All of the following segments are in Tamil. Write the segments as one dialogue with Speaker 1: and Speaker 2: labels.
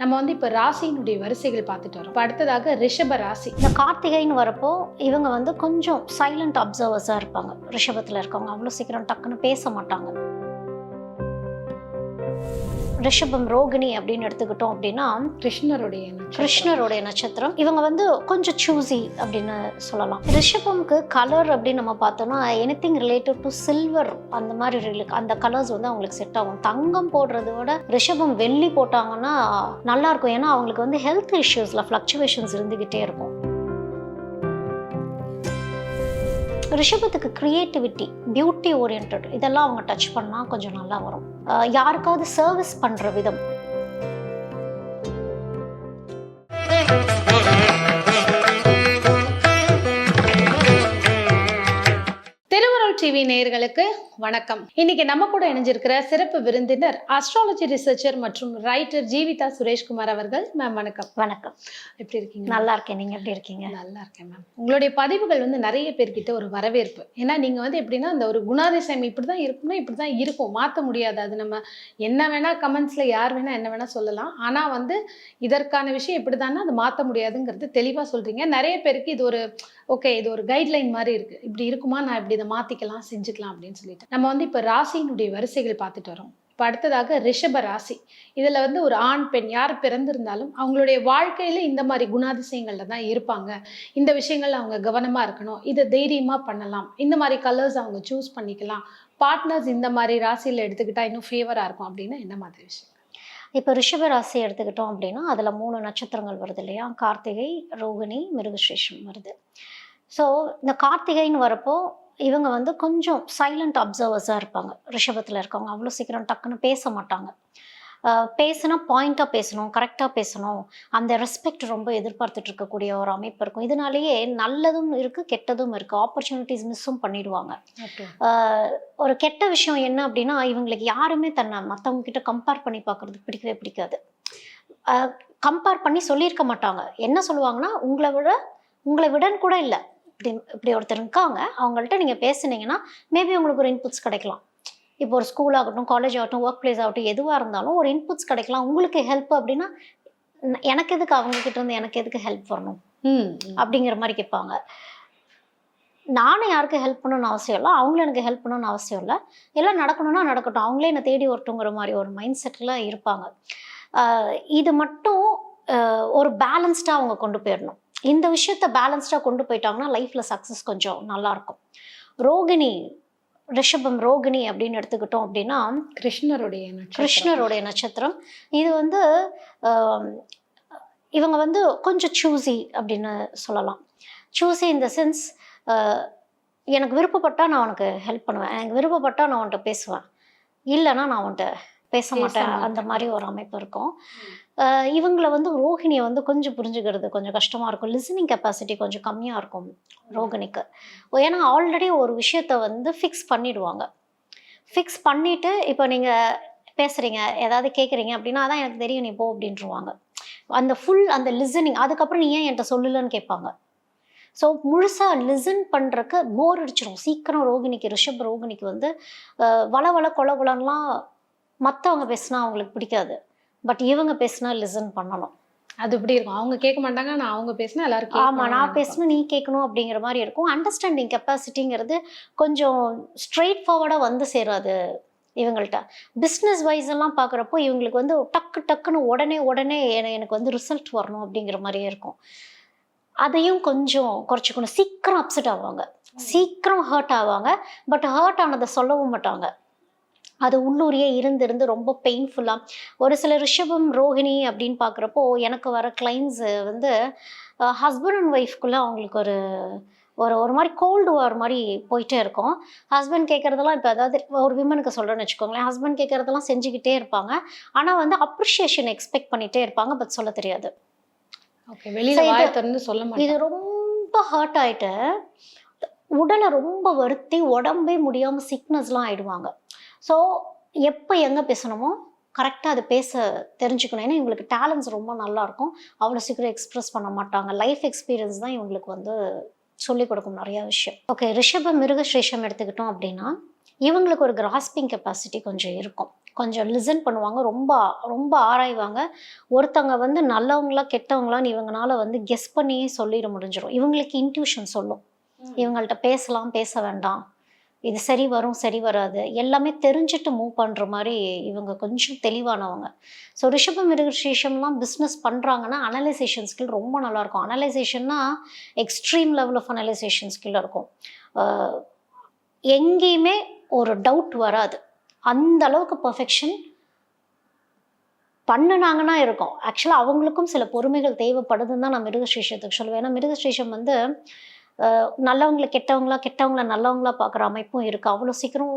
Speaker 1: நம்ம வந்து இப்போ ராசியினுடைய வரிசைகள் பார்த்துட்டு வரோம். அடுத்ததாக ரிஷப ராசி.
Speaker 2: இந்த கார்த்திகைன்னு வரப்போ இவங்க வந்து கொஞ்சம் சைலண்ட் அப்சர்வர்ஸாக இருப்பாங்க. ரிஷபத்தில் இருக்கவங்க அவ்வளோ சீக்கிரம் டக்குன்னு பேச மாட்டாங்க. ரிஷபம் ரோகிணி அப்படின்னு எடுத்துக்கிட்டோம் அப்படின்னா
Speaker 1: கிருஷ்ணருடைய.
Speaker 2: கிருஷ்ணருடைய நட்சத்திரம். இவங்க வந்து கொஞ்சம் சூசி அப்படின்னு சொல்லலாம். ரிஷபம்க்கு கலர் அப்படின்னு நம்ம பார்த்தோம்னா எனிதிங் ரிலேட்டட் டு சில்வர் அந்த மாதிரி அந்த கலர்ஸ் வந்து அவங்களுக்கு செட் ஆகும். தங்கம் போடுறத விட ரிஷபம் வெள்ளி போட்டாங்கன்னா நல்லா இருக்கும். ஏன்னா அவங்களுக்கு வந்து ஹெல்த் இஷ்யூஸ்ல ஃப்ளக்சுவேஷன்ஸ் இருந்துகிட்டே இருக்கும். ரிஷபத்துக்கு கிரியேட்டிவிட்டி பியூட்டி ஓரியன்ட் இதெல்லாம் அவங்க டச் பண்ணால் கொஞ்சம் நல்லா வரும். யாருக்காவது சர்வீஸ் பண்ணுற விதம்
Speaker 1: டிவி நேயர்களுக்கு வணக்கம். இன்னைக்கு நம்ம கூட இணைஞ்சிருக்கிற சிறப்பு விருந்தினர் அஸ்ட்ராலஜி ரிசர்ச்சர் மற்றும் ரைட்டர் ஜீவிதா சுரேஷ்குமார் அவர்கள். மேம் வணக்கம்.
Speaker 2: வணக்கம்.
Speaker 1: எப்படி இருக்கீங்க?
Speaker 2: நல்லா இருக்கேன். நீங்க எப்படி இருக்கீங்க?
Speaker 1: நல்லா இருக்கேன் மேம் உங்களுடைய பதிவுகள் வந்து நிறைய பேர்கிட்ட ஒரு வரவேற்பு. ஏன்னா நீங்க வந்து எப்படின்னா அந்த ஒரு குணாதிசயம் இப்படிதான் இருக்கும்னா இப்படிதான் இருக்கும். மாற்ற முடியாது. அது நம்ம என்ன வேணா கமெண்ட்ஸ்ல யார் வேணா என்ன வேணா சொல்லலாம். ஆனா வந்து இதற்கான விஷயம் இப்படிதான்னா அது மாற்ற முடியாதுங்கிறது தெளிவா சொல்றீங்க. நிறைய பேருக்கு இது ஒரு ஓகே இது ஒரு கைட்லைன் மாதிரி இருக்குது இப்படி இருக்குமா? நான் இப்படி இதை மாற்றிக்கலாம் செஞ்சுக்கலாம் அப்படின்னு சொல்லிட்டு. நம்ம வந்து இப்போ ராசியினுடைய வரிசைகள் பார்த்துட்டு வரோம். இப்போ அடுத்ததாக ரிஷப ராசி. இதில் வந்து ஒரு ஆண் பெண் யார் பிறந்திருந்தாலும் அவங்களுடைய வாழ்க்கையில் இந்த மாதிரி குணாதிசயங்களில் தான் இருப்பாங்க. இந்த விஷயங்கள் அவங்க கவனமாக இருக்கணும். இதை தைரியமாக பண்ணலாம். இந்த மாதிரி கலர்ஸ் அவங்க சூஸ் பண்ணிக்கலாம். பார்ட்னர்ஸ் இந்த மாதிரி ராசியில் எடுத்துக்கிட்டால் இன்னும் ஃபேவராக இருக்கும் அப்படின்னு என்ன மாதிரி விஷயம்?
Speaker 2: இப்போ ரிஷப ராசி எடுத்துக்கிட்டோம் அப்படின்னா அதில் மூணு நட்சத்திரங்கள் வருது இல்லையா? கார்த்திகை ரோகிணி மிருகசேஷம் வருது. ஸோ இந்த கார்த்திகைன்னு வரப்போ இவங்க வந்து கொஞ்சம் சைலண்ட் அப்சர்வர்ஸாக இருப்பாங்க. ரிஷபத்தில் இருக்கவங்க. அவ்வளோ சீக்கிரம் டக்குன்னு பேச மாட்டாங்க. பேசுனா பாயிண்ட்டாக பேசணும் கரெக்டாக பேசணும். அந்த ரெஸ்பெக்ட் ரொம்ப எதிர்பார்த்துட்டு இருக்கக்கூடிய ஒரு அமைப்பு இருக்கும். இதனாலேயே நல்லதும் இருக்குது கெட்டதும் இருக்குது ஆப்பர்ச்சுனிட்டிஸ் மிஸ்ஸும் பண்ணிடுவாங்க. ஒரு கெட்ட விஷயம் என்ன அப்படின்னா இவங்களுக்கு யாருமே தன்னை மற்றவங்க கிட்ட கம்பேர் பண்ணி பார்க்கறது பிடிக்கவே பிடிக்காது. கம்பேர் பண்ணி சொல்லியிருக்க மாட்டாங்க. என்ன சொல்லுவாங்கன்னா உங்களை விட உங்களை விடன்னு கூட இல்லை. இப்படி இப்படி ஒருத்தர் இருக்காங்க அவங்கள்ட்ட நீங்கள் பேசுனீங்கன்னா மேபி உங்களுக்கு ஒரு இன்புட்ஸ் கிடைக்கலாம். இப்போ ஒரு ஸ்கூல் ஆகட்டும் காலேஜ் ஆகட்டும் ஒர்க் பிளேஸ் ஆகட்டும் எதுவாக இருந்தாலும் ஒரு இன்புட்ஸ் கிடைக்கலாம். உங்களுக்கு ஹெல்ப் அப்படின்னா எனக்கு எதுக்கு அவங்க கிட்ட இருந்து எனக்கு எதுக்கு ஹெல்ப் வரணும்?
Speaker 1: ம்
Speaker 2: அப்படிங்கிற மாதிரி கேட்பாங்க. நானும் யாருக்கும் ஹெல்ப் பண்ணணும்னு அவசியம் இல்லை அவங்களும் எனக்கு ஹெல்ப் பண்ணணும்னு அவசியம் இல்லை. எல்லாம் நடக்கணும்னா நடக்கட்டும். அவங்களே என்னை தேடி வரட்டுங்கிற மாதிரி ஒரு மைண்ட் செட்டில் இருப்பாங்க இது மட்டும் ஒரு பேலன்ஸ்டாக அவங்க கொண்டு போயிடணும். இந்த விஷயத்த பேலன்ஸ்டாக கொண்டு போயிட்டாங்கன்னா லைஃப்பில் சக்ஸஸ் கொஞ்சம் நல்லாயிருக்கும். ரோகிணி ரிஷபம் ரோகிணி அப்படின்னு எடுத்துக்கிட்டோம் அப்படின்னா
Speaker 1: கிருஷ்ணருடைய.
Speaker 2: கிருஷ்ணருடைய நட்சத்திரம். இது வந்து இவங்க வந்து கொஞ்சம் சூசி அப்படின்னு சொல்லலாம். சூசி இந்த சென்ஸ் எனக்கு விருப்பப்பட்டா நான் உனக்கு ஹெல்ப் பண்ணுவேன். எனக்கு விருப்பப்பட்டா நான் உன்கிட்ட பேசுவேன். இல்லைன்னா நான் உன்கிட்ட பேச மாட்டேன். அந்த மாதிரி ஒரு அமைப்பு இருக்கும். இவங்கள வந்து ரோகிணியை வந்து கொஞ்சம் புரிஞ்சுக்கிறது கொஞ்சம் கஷ்டமாக இருக்கும். லிசனிங் கெப்பாசிட்டி கொஞ்சம் கம்மியாக இருக்கும் ரோகிணிக்கு ஏன்னா ஆல்ரெடி ஒரு விஷயத்த வந்து ஃபிக்ஸ் பண்ணிடுவாங்க. ஃபிக்ஸ் பண்ணிட்டு இப்போ நீங்கள் பேசுகிறீங்க ஏதாவது கேட்குறீங்க அப்படின்னா அதான் எனக்கு தெரியும் நீ போ அப்படின்ட்டுருவாங்க அந்த ஃபுல் அந்த லிசனிங் அதுக்கப்புறம் நீ ஏன் என்கிட்ட சொல்லலன்னு கேட்பாங்க. ஸோ முழுசாக லிசன் பண்ணுறக்கு போர் அடிச்சிடும் சீக்கிரம் ரோகிணிக்கு ரிஷப் ரோகிணிக்கு வந்து வள வள கொல கொலன்லாம் மற்றவங்க பேசினா அவங்களுக்கு பிடிக்காது. பட் இவங்க பேசினா லிசன் பண்ணணும்.
Speaker 1: அது இப்படி இருக்கும்? அவங்க கேட்க மாட்டாங்க நான் அவங்க பேசினா எல்லாரும்
Speaker 2: ஆமாம் நான். பேசணும் நீ கேட்கணும் அப்படிங்கிற மாதிரி இருக்கும். அண்டர்ஸ்டாண்டிங் கெப்பாசிட்டிங்கிறது கொஞ்சம் ஸ்ட்ரெயிட் ஃபார்வர்டாக வந்து சேராது இவங்கள்ட்ட. பிஸ்னஸ் வைஸ் எல்லாம் பார்க்குறப்போ இவங்களுக்கு வந்து டக்கு டக்குன்னு உடனே உடனே என- எனக்கு வந்து ரிசல்ட் வரணும் அப்படிங்கிற மாதிரியே இருக்கும். அதையும் கொஞ்சம் குறைச்சிக்கணும். சீக்கிரம் அப்செட் ஆவாங்க. சீக்கிரம் ஹர்ட் ஆவாங்க. பட் ஹர்ட் ஆனதை சொல்லவும் மாட்டாங்க. அது உள்ளூரியே இருந்து இருந்து ரொம்ப பெயின்ஃபுல்லாக ஒரு சில ரிஷபம் ரோஹிணி அப்படின்னு பார்க்குறப்போ எனக்கு வர கிளைண்ட்ஸ் வந்து ஹஸ்பண்ட் அண்ட் ஒய்ஃப்குள்ளே அவங்களுக்கு ஒரு ஒரு ஒரு மாதிரி கோல்டு வார் மாதிரி போயிட்டே இருக்கும். ஹஸ்பண்ட் கேட்குறதெல்லாம் இப்போ அதாவது ஒரு விமனுக்கு சொல்கிறேன்னு வச்சுக்கோங்களேன். ஹஸ்பண்ட் கேட்குறதெல்லாம் செஞ்சுக்கிட்டே இருப்பாங்க. ஆனால் வந்து அப்ரிஷியேஷன் எக்ஸ்பெக்ட் பண்ணிகிட்டே இருப்பாங்க பட் சொல்ல தெரியாது.
Speaker 1: ஓகே வெளியில திறந்து சொல்ல
Speaker 2: இது ரொம்ப ஹர்ட் ஆயிட்டு உடலை ரொம்ப வருத்தி உடம்பே முடியாமல் சிக்னஸ்லாம் ஆயிடுவாங்க. ஸோ எப்போ எங்கே பேசணுமோ கரெக்டாக அதை பேச தெரிஞ்சுக்கணும். ஏன்னா இவங்களுக்கு டேலண்ட்ஸ் ரொம்ப நல்லா இருக்கும் அவ்வளோ சீக்கிரம் எக்ஸ்பிரஸ் பண்ண மாட்டாங்க. லைஃப் எக்ஸ்பீரியன்ஸ் தான் இவங்களுக்கு வந்து சொல்லிக் கொடுக்கும் நிறைய விஷயம். ஓகே ரிஷப மிருகஸ்ரேஷம் எடுத்துக்கிட்டோம் அப்படின்னா இவங்களுக்கு ஒரு கிராஸ்பிங் கெப்பாசிட்டி கொஞ்சம் இருக்கும். கொஞ்சம் லிசன் பண்ணுவாங்க. ரொம்ப ரொம்ப ஆராய்வாங்க. ஒருத்தவங்க வந்து நல்லவங்களா கெட்டவங்களான்னு இவங்கனால வந்து கெஸ் பண்ணியே சொல்லிட முடிஞ்சிடும் இவங்களுக்கு இன்ட்யூஷன் சொல்லும். இவங்கள்ட்ட பேசலாம் பேச வேண்டாம். இது சரி வரும் சரி வராது. எல்லாமே தெரிஞ்சுட்டு மூவ் பண்ணுற மாதிரி இவங்க கொஞ்சம் தெளிவானவங்க. ஸோ ரிஷப மிருகசேஷம்லாம் பிஸ்னஸ் பண்ணுறாங்கன்னா அனலைசேஷன் ஸ்கில் ரொம்ப நல்லாயிருக்கும். அனலைசேஷன்னா extreme level of analysation skill இருக்கும். எங்கேயுமே ஒரு டவுட் வராது. அந்த அளவுக்கு பர்ஃபெக்ஷன் பண்ணுனாங்கன்னா இருக்கும். ஆக்சுவலாக அவங்களுக்கும் சில பொறுமைகள் தேவைப்படுதுன்னு தான் நான் மிருகசேஷத்துக்கு சொல்லுவேன் ஏன்னா மிருகசேஷம் வந்து நல்லவங்களை கெட்டவங்களா கெட்டவங்கள நல்லவங்களா பார்க்குற அமைப்பும் இருக்குது அவ்வளோ சீக்கிரம்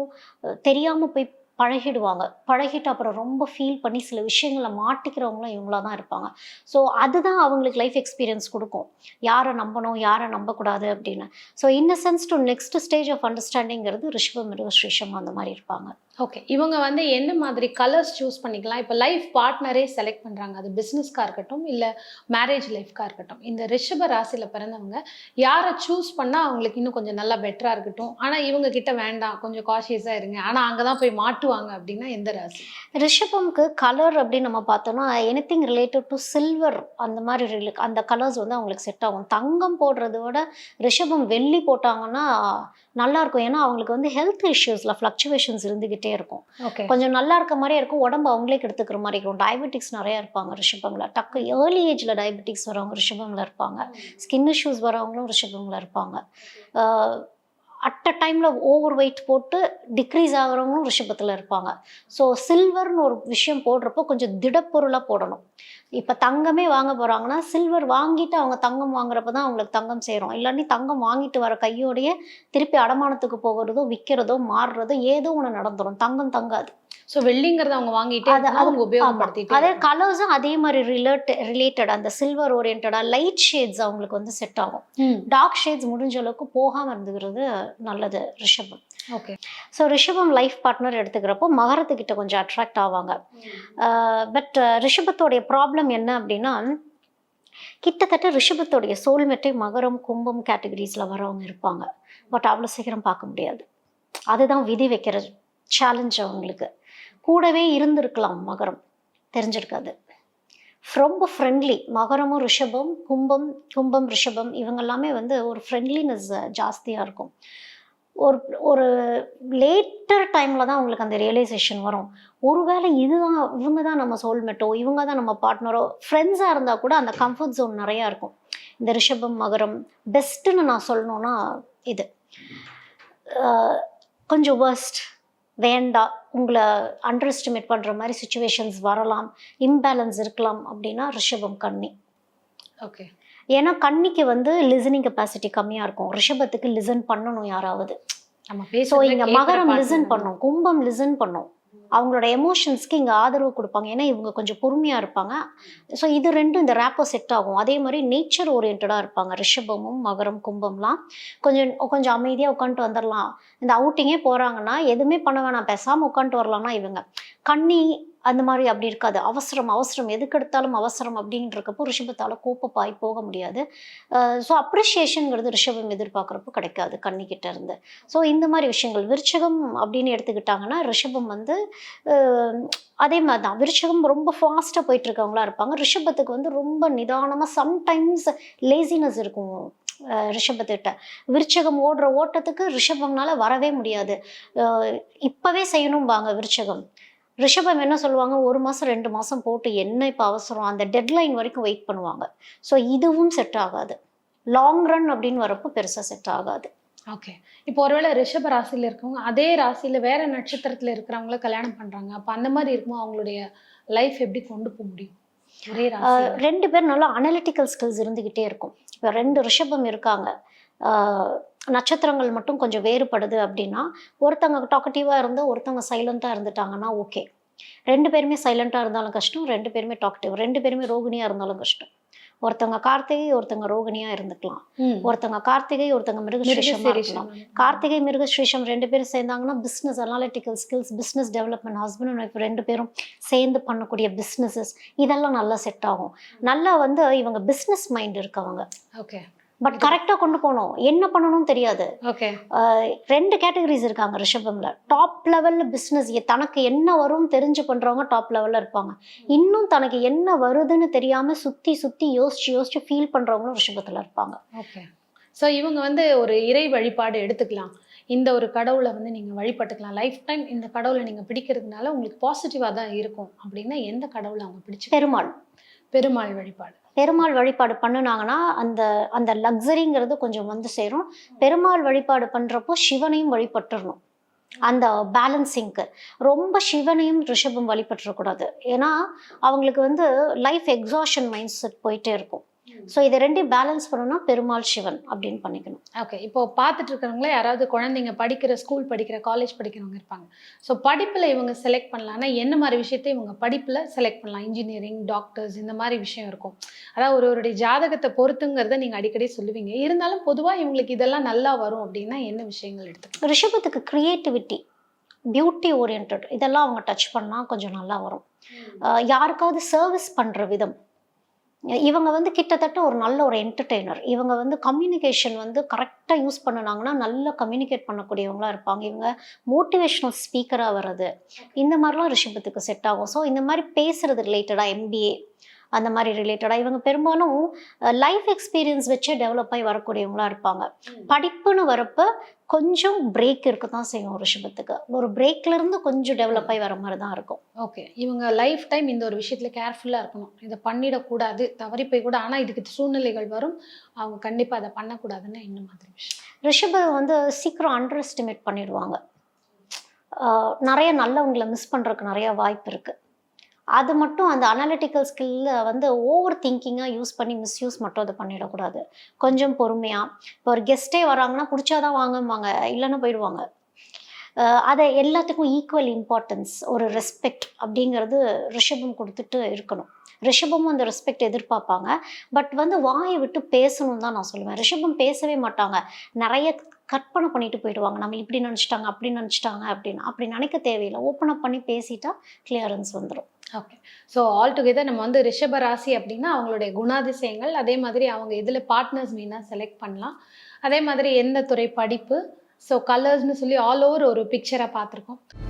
Speaker 2: தெரியாமல் போய் பழகிடுவாங்க. பழகிட்டு அப்புறம் ரொம்ப ஃபீல் பண்ணி சில விஷயங்களை மாட்டிக்கிறவங்களும் இவங்களா தான் இருப்பாங்க. ஸோ அதுதான் அவங்களுக்கு லைஃப் எக்ஸ்பீரியன்ஸ் கொடுக்கும். யாரை நம்பணும் யாரை நம்பக்கூடாது அப்படின்னு. So innocence to next stage of அண்டர்ஸ்டாண்டிங்கிறது ரிஷப மிருகஸ்ரீஷம் அந்த மாதிரி இருப்பாங்க.
Speaker 1: ஓகே இவங்க வந்து என்ன மாதிரி கலர்ஸ் சூஸ் பண்ணிக்கலாம்? இப்போ லைஃப் பார்ட்னரே செலக்ட் பண்ணுறாங்க அது பிஸ்னஸ்க்காக இருக்கட்டும் இல்லை மேரேஜ் லைஃப்க்காக இருக்கட்டும். இந்த ரிஷப ராசியில் பிறந்தவங்க யாரை சூஸ் பண்ணால் அவங்களுக்கு இன்னும் கொஞ்சம் நல்லா பெட்டராக இருக்கட்டும். ஆனால் இவங்க கிட்ட வேண்டாம் கொஞ்சம் காஷியஸாக இருங்க. ஆனால் அங்கே தான் போய் மாட்டுவாங்க அப்படின்னா எந்த ராசி?
Speaker 2: ரிஷபம்க்கு கலர் அப்படின்னு நம்ம பார்த்தோம்னா எனிதிங் ரிலேட்டட் டு சில்வர் அந்த மாதிரி அந்த கலர்ஸ் வந்து அவங்களுக்கு செட் ஆகும். தங்கம் போடுறத விட ரிஷபம் வெள்ளி போட்டாங்கன்னா நல்லா இருக்கும் ஏன்னா அவங்களுக்கு வந்து ஹெல்த் இஷ்யூஸில் ஃப்ளக்சுவேஷன்ஸ் இருந்துக்கிட்டே இருக்கும்.
Speaker 1: ஓகே
Speaker 2: கொஞ்சம் நல்லா இருக்க மாதிரியே இருக்கும். உடம்பு அவங்களே கெடுத்துக்கிற மாதிரி இருக்கும். டயபெட்டிக்ஸ் நிறைய இருப்பாங்க ரிஷபம்ல. டக்கு ஏர்லி ஏஜ்ல டயபெட்டிக்ஸ் வரவங்க ரிஷபம்ல இருப்பாங்க. ஸ்கின் இஷ்யூஸ் வரவங்களும் ரிஷபம்ல இருப்பாங்க. அட் அ டைமில் ஓவர் வெயிட் போட்டு டிக்ரீஸ் ஆகிறவங்களும் ரிஷபத்தில் இருப்பாங்க. ஸோ சில்வர்னு ஒரு விஷயம் போடுறப்போ கொஞ்சம் திடப்பொருளாக போடணும். இப்போ தங்கமே வாங்க போகிறாங்கன்னா சில்வர் வாங்கிட்டு அவங்க தங்கம் வாங்குறப்ப தான் அவங்களுக்கு தங்கம் செய்கிறோம் இல்லாட்டி தங்கம் வாங்கிட்டு வர கையோடையே திருப்பி அடமானத்துக்கு போகிறதோ விற்கிறதோ மாறுறதோ ஏதோ ஒன்று நடந்துடும் தங்கம் தங்காது.
Speaker 1: ஸோ வெள்ளிங்கிறத அவங்க வாங்கிட்டு
Speaker 2: அது-
Speaker 1: அவங்க உபயோகப்படுத்திட்டு
Speaker 2: அதே கலர்ஸும் அதே மாதிரி ரிலேட் ரிலேட்டட் அந்த சில்வர் ஓரியன்டாக லைட் ஷேட்ஸ் அவங்களுக்கு வந்து செட் ஆகும். டார்க் ஷேட்ஸ் முடிஞ்ச அளவுக்கு போகாமல் இருந்துக்கிறது நல்லது ரிஷபம்.
Speaker 1: ஓகே.
Speaker 2: ஸோ ரிஷபம் லைஃப் பார்ட்னர் எடுத்துக்கிறப்போ மகரத்துக்கிட்ட கொஞ்சம் அட்ராக்ட் ஆவாங்க. பட் ரிஷபத்தோடைய ப்ராப்ளம் என்ன அப்படின்னா கிட்டத்தட்ட ரிஷபத்தோடைய சோல்மெட்டை மகரம் கும்பம் கேட்டகரிஸில் வரவங்க இருப்பாங்க. பட் அவ்வளோ சீக்கிரம் பார்க்க முடியாது. அதுதான் விதி வைக்கிற சேலஞ்ச் அவங்களுக்கு கூடவே இருந்திருக்கலாம் மகரம். தெரிஞ்சிருக்காது. ரொம்ப ஃப்ரெண்ட்லி மகரமும் ரிஷபம் கும்பம் கும்பம் ரிஷபம் இவங்க எல்லாமே வந்து ஒரு ஃப்ரெண்ட்லினஸ் ஜாஸ்தியாக இருக்கும். ஒரு ஒரு லேட்டர் டைமில் தான் அவங்களுக்கு அந்த ரியலைசேஷன் வரும். ஒருவேளை இதுதான் இவங்க தான் நம்ம சோல்மெட்டோ இவங்க தான் நம்ம பார்ட்னரோ ஃப்ரெண்ட்ஸாக இருந்தால் கூட அந்த கம்ஃபர்ட் ஜோன் நிறையா இருக்கும். இந்த ரிஷபம் மகரம் பெஸ்ட்டுன்னு நான் சொல்லணும்னா இது. கொஞ்சம் ஒர்ஸ்ட் வேண்டாம் உங்களை அண்டர் எஸ்டிமேட் பண்ணுற மாதிரி சுச்சுவேஷன்ஸ் வரலாம் இம்பேலன்ஸ் இருக்கலாம் அப்படின்னா ரிஷபம் கன்னி.
Speaker 1: ஓகே
Speaker 2: ஏன்னா கன்னிக்கு வந்து லிசனிங் கெப்பாசிட்டி கம்மியாக இருக்கும். ரிஷபத்துக்கு லிசன் பண்ணணும் யாராவது.
Speaker 1: நம்ம பேசுறத
Speaker 2: இங்கே மகரம் லிசன் பண்ணும் கும்பம் லிசன் பண்ணும். அவங்களோட எமோஷன்ஸ்க்கு இங்கே ஆதரவு கொடுப்பாங்க. ஏன்னா இவங்க கொஞ்சம் பொறுமையாக இருப்பாங்க. ஸோ இது ரெண்டும் இந்த ரேப்போ செட் ஆகும். அதே மாதிரி நேச்சர் ஓரியன்டாக இருப்பாங்க. ரிஷபமும் மகரம் கும்பம்லாம். கொஞ்சம் கொஞ்சம் அமைதியாக உட்காந்துட்டு வந்துடலாம் இந்த அவுட்டிங்கே போகிறாங்கன்னா எதுவுமே பண்ண வேணாம். பேசாமல் உட்காந்துட்டு வரலாம்னா இவங்க. கண்ணி அந்த மாதிரி அப்படி இருக்காது. அவசரம் அவசரம். எதுக்கு எடுத்தாலும் அவசரம் அப்படின்றக்கப்போ ரிஷபத்தால் கோப்பப்பாய் போக முடியாது. ஸோ அப்ரிஷியேஷனுங்கிறது ரிஷபம் எதிர்பார்க்குறப்போ கிடைக்காது கண்ணிக்கிட்ட இருந்து. ஸோ இந்த மாதிரி விஷயங்கள் விருச்சகம் அப்படின்னு எடுத்துக்கிட்டாங்கன்னா ரிஷபம் வந்து அதே மாதிரி தான். விருச்சகம் ரொம்ப ஃபாஸ்ட்டாக போயிட்டு இருக்கவங்களா இருப்பாங்க. ரிஷபத்துக்கு வந்து ரொம்ப நிதானமாக சம்டைம்ஸ் லேசினஸ் இருக்கும் ரிஷபத்திட்ட ரிஷபத்துக்கிட்ட. விருச்சகம் ஓடுற ஓட்டத்துக்கு ரிஷபம்னால வரவே முடியாது. இப்போவே செய்யணும்பாங்க விருச்சகம். ரிஷபம் என்ன சொல்லுவாங்க? ஒரு மாதம் ரெண்டு மாதம் போட்டு என்ன இப்போ அவசரம்? அந்த டெட்லைன் வரைக்கும் வெயிட் பண்ணுவாங்க. ஸோ இதுவும் செட் ஆகாது. லாங் ரன் அப்படின்னு வரப்போ பெருசாக செட் ஆகாது.
Speaker 1: ஓகே இப்போ ஒருவேளை ரிஷப ராசியில இருக்கவங்க அதே ராசியில வேற நட்சத்திரத்துல இருக்கிறவங்கள கல்யாணம் பண்றாங்க. அப்ப அந்த மாதிரி இருக்கும்போது அவங்களுடைய லைஃப் எப்படி கொண்டு போக முடியும்?
Speaker 2: ரெண்டு பேர் நல்லா அனலிட்டிக்கல் ஸ்கில்ஸ் இருந்துக்கிட்டே இருக்கும். இப்போ ரெண்டு ரிஷபம் இருக்காங்க. நட்சத்திரங்கள் மட்டும் கொஞ்சம் வேறுபடுது அப்படின்னா ஒருத்தவங்க டாக்கட்டிவாக இருந்து ஒருத்தவங்க சைலண்ட்டாக இருந்துட்டாங்கன்னா ஓகே ரெண்டு பேருமே சைலண்ட்டாக இருந்தாலும் கஷ்டம் ரெண்டு பேருமே டாக்கட்டிவ் ரெண்டு பேருமே ரோகிணியாக இருந்தாலும் கஷ்டம். ஒருத்தவங்க கார்த்திகை ஒருத்தவங்க ரோகிணியாக இருந்துக்கலாம்.
Speaker 1: ம்.
Speaker 2: ஒருத்தங்க கார்த்திகை ஒருத்தங்க மிருகசீரிஷமாக
Speaker 1: மிருகசீரிஷம்.
Speaker 2: இருக்கலாம் கார்த்திகை மிருகஸ்ரீஷம் ரெண்டு பேரும் சேர்ந்தாங்கன்னா business analytical skills business development husband and wife ரெண்டு பேரும் சேர்ந்து பண்ணக்கூடிய பிஸ்னஸஸ் இதெல்லாம் நல்லா செட் ஆகும். நல்லா வந்து இவங்க பிஸ்னஸ் மைண்ட் இருக்கவங்க.
Speaker 1: ஓகே
Speaker 2: பட் கரெக்டாக கொண்டு போகணும். என்ன பண்ணணும்னு தெரியாது. ரெண்டு கேட்டகரிஸ் இருக்காங்க ரிஷபம்ல. டாப் லெவல்ல பிஸ்னஸ் தனக்கு என்ன வரும் தெரிஞ்சு பண்றவங்க டாப் லெவல்ல இருப்பாங்க. இன்னும் தனக்கு என்ன வருதுன்னு தெரியாம சுத்தி சுத்தி யோசிச்சு யோசிச்சு ஃபீல் பண்றவங்களும் ரிஷபத்துல இருப்பாங்க.
Speaker 1: ஓகே ஸோ இவங்க வந்து ஒரு இறை வழிபாடு எடுத்துக்கலாம். இந்த ஒரு கடவுளை வந்து நீங்கள் வழிபட்டுக்கலாம். லைஃப் டைம் இந்த கடவுளை நீங்கள் பிடிக்கிறதுனால உங்களுக்கு பாசிட்டிவாக தான் இருக்கும். அப்படின்னா எந்த கடவுளை அவங்க பிடிச்சி
Speaker 2: பெருமாள்.
Speaker 1: பெருமாள் வழிபாடு.
Speaker 2: பெருமாள் வழிபாடு பண்ணுனாங்கன்னா அந்த அந்த லக்ஸரிங்கிறது கொஞ்சம் வந்து சேரும். பெருமாள் வழிபாடு பண்ணுறப்போ சிவனையும் வழிபட்டுறணும். அந்த பேலன்சிங்க்கு ரொம்ப சிவனையும் ரிஷபம் வழிபட்டுறக்கூடாது. ஏன்னா அவங்களுக்கு வந்து லைஃப் எக்ஸாஷன் மைண்ட் செட் போயிட்டே இருக்கும். ஸோ இதை ரெண்டையும் பேலன்ஸ் பண்ணணும்னா பெருமாள் சிவன் அப்படின்னு பண்ணிக்கணும்.
Speaker 1: ஓகே இப்போ பார்த்துட்டு இருக்கிறவங்களே யாராவது குழந்தைங்க படிக்கிற ஸ்கூல் படிக்கிற காலேஜ் படிக்கிறவங்க இருப்பாங்க. ஸோ படிப்பில் இவங்க செலக்ட் பண்ணலாம்னா என்ன மாதிரி விஷயத்தை இவங்க படிப்பில் செலக்ட் பண்ணலாம்? இன்ஜினியரிங் டாக்டர்ஸ் இந்த மாதிரி விஷயம் இருக்கும். அதாவது ஒருவருடைய ஜாதகத்தை பொறுத்துங்கிறத நீங்கள் அடிக்கடி சொல்லுவீங்க. இருந்தாலும் பொதுவாக இவங்களுக்கு இதெல்லாம் நல்லா வரும் அப்படின்னா என்ன விஷயங்கள் எடுத்துக்கலாம்?
Speaker 2: ரிஷபத்துக்கு க்ரியேட்டிவிட்டி பியூட்டி ஓரியன்ட் இதெல்லாம் அவங்க டச் பண்ணால் கொஞ்சம் நல்லா வரும். யாருக்காவது சர்வீஸ் பண்ணுற விதம் இவங்க வந்து கிட்டத்தட்ட ஒரு நல்ல ஒரு என்டர்டெய்னர் இவங்க வந்து கம்யூனிகேஷன் வந்து கரெக்டாக யூஸ் பண்ணுனாங்கன்னா நல்லா கம்யூனிகேட் பண்ணக்கூடியவங்களாக இருப்பாங்க. இவங்க மோட்டிவேஷ்னல் ஸ்பீக்கராக வர்றது. இந்த மாதிரிலாம் ரிஷபத்துக்கு செட் ஆகும். ஸோ இந்த மாதிரி பேசுறது ரிலேட்டடாக எம்பிஏ அந்த மாதிரி ரிலேட்டடாக இவங்க பெரும்பாலும் லைஃப் எக்ஸ்பீரியன்ஸ் வச்சே டெவலப் ஆகி வரக்கூடியவங்களா இருப்பாங்க. படிப்புன்னு வரப்ப கொஞ்சம் பிரேக் இருக்க தான் செய்யும் ரிஷபத்துக்கு ஒரு பிரேக்ல இருந்து கொஞ்சம் டெவலப் ஆகி வர மாதிரி தான் இருக்கும்.
Speaker 1: ஓகே இவங்க லைஃப் டைம் இந்த ஒரு விஷயத்தில் கேர்ஃபுல்லாக இருக்கணும். இதை பண்ணிடக்கூடாது. தவறி போய் கூட ஆனால் இதுக்கு சூழ்நிலைகள் வரும். அவங்க கண்டிப்பாக அதை பண்ணக்கூடாதுன்னு என்ன மாதிரி விஷயம்.
Speaker 2: வந்து சீக்கிரம் அண்டர் எஸ்டிமேட் பண்ணிடுவாங்க நிறைய நல்லவங்களை மிஸ் பண்ணுறதுக்கு நிறைய வாய்ப்பு இருக்குது அது மட்டும் அந்த அனாலிட்டிக்கல் ஸ்கில்ல வந்து ஓவர் திங்கிங்காக யூஸ் பண்ணி மிஸ்யூஸ் மட்டும் அதை பண்ணிடக்கூடாது. கொஞ்சம் பொறுமையாக இப்போ ஒரு கெஸ்ட்டே வராங்கன்னா பிடிச்சாதான் வாங்குவாங்க இல்லைன்னா போயிடுவாங்க. அதை எல்லாத்துக்கும் ஈக்குவல் இம்பார்ட்டன்ஸ் ஒரு ரெஸ்பெக்ட் அப்படிங்கிறது ரிஷபம் கொடுத்துட்டு இருக்கணும். ரிஷபமும் அந்த ரெஸ்பெக்ட் எதிர்பார்ப்பாங்க. பட் வந்து வாயை விட்டு பேசணும்னு தான் நான் சொல்லுவேன். ரிஷபம் பேசவே மாட்டாங்க. நிறைய கற்பனை பண்ணிட்டு போயிடுவாங்க. நம்ம இப்படி நினச்சிட்டாங்க அப்படி நினச்சிட்டாங்க அப்படின்னு. அப்படி நினைக்க தேவையில்லை. ஓப்பன் அப் பண்ணி பேசிட்டா கிளியரன்ஸ் வந்துடும்
Speaker 1: ஓகே ஸோ ஆல் டுகெதர் நம்ம வந்து ரிஷப ராசி அப்படின்னா அவங்களுடைய குணாதிசயங்கள் அதே மாதிரி அவங்க இதில் பார்ட்னர்ஸ் மெயினாக செலக்ட் பண்ணலாம். அதே மாதிரி எந்த துறை படிப்பு? ஸோ கலர்ஸ்னு சொல்லி ஆல் ஓவர் ஒரு பிக்சராக பார்த்துருக்கோம்.